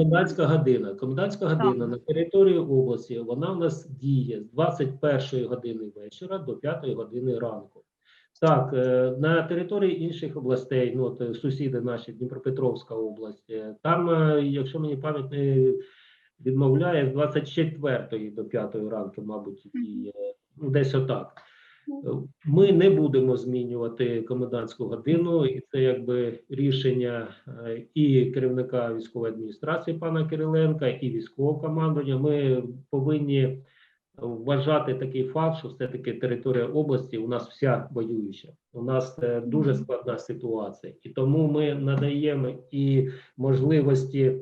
комендантська година. Комендантська година на території області вона в нас діє з 21 години вечора до 5 години ранку. Так, е, на території інших областей, ну от е, сусіди наші, Дніпропетровська область, е, там, якщо мені пам'ять не відмовляє, з 24 до 5 ранку, мабуть, діє, ну десь отак. Ми не будемо змінювати комендантську годину, і це якби рішення е, і керівника військової адміністрації пана Кириленка, і військового командування. Ми повинні вважати такий факт, що все-таки територія області у нас вся воююча. У нас е, дуже складна ситуація, і тому ми надаємо і можливості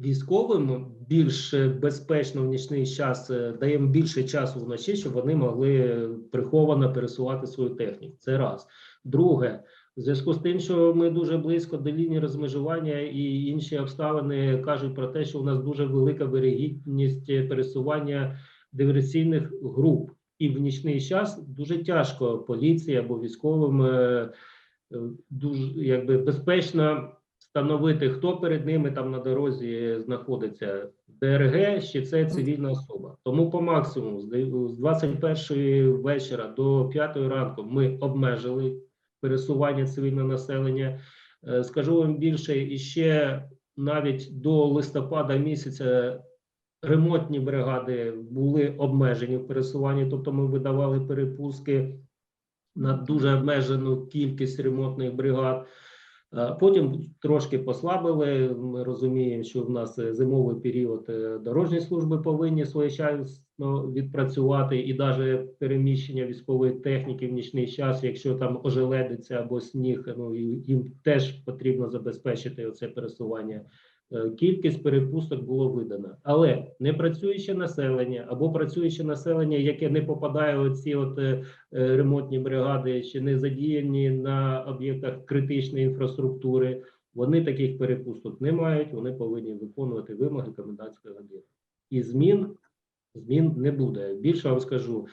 військовим більш безпечно в нічний час е, даємо більше часу вночі, щоб вони могли приховано пересувати свою техніку. Це раз. Друге, в зв'язку з тим, що ми дуже близько до лінії розмежування і інші обставини кажуть про те, що у нас дуже велика вирогідність е, пересування диверсійних груп. І в нічний час дуже тяжко поліції або військовим е, е, дуже якби безпечно встановити, хто перед ними там на дорозі знаходиться. ДРГ чи це цивільна особа. Тому по максимуму з 21 вечора до 5 ранку ми обмежили пересування цивільного населення. Е, Скажу вам більше, і ще навіть до листопада місяця ремонтні бригади були обмежені в пересуванні, тобто ми видавали перепустки на дуже обмежену кількість ремонтних бригад. Е, Потім трошки послабили. Ми розуміємо, що в нас е, зимовий період е, дорожні служби повинні своєчасно відпрацювати, і навіть переміщення військової техніки в нічний час, якщо там ожеледиться або сніг, ну їм теж потрібно забезпечити оце пересування. Е, Кількість перепусток було видано, але не працююче населення або працююче населення, яке не попадає у ці от е, е, ремонтні бригади, чи не задіяні на об'єктах критичної інфраструктури, вони таких перепусток не мають. Вони повинні виконувати вимоги комендантської години. І змін змін не буде. Більше вам скажу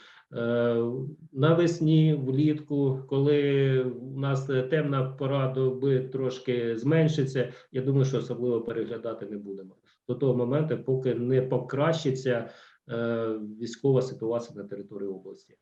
навесні, влітку, коли у нас е, темна пора доби трошки зменшиться. Я думаю, що особливо переглядати не будемо до того моменту, поки не покращиться е, військова ситуація на території області.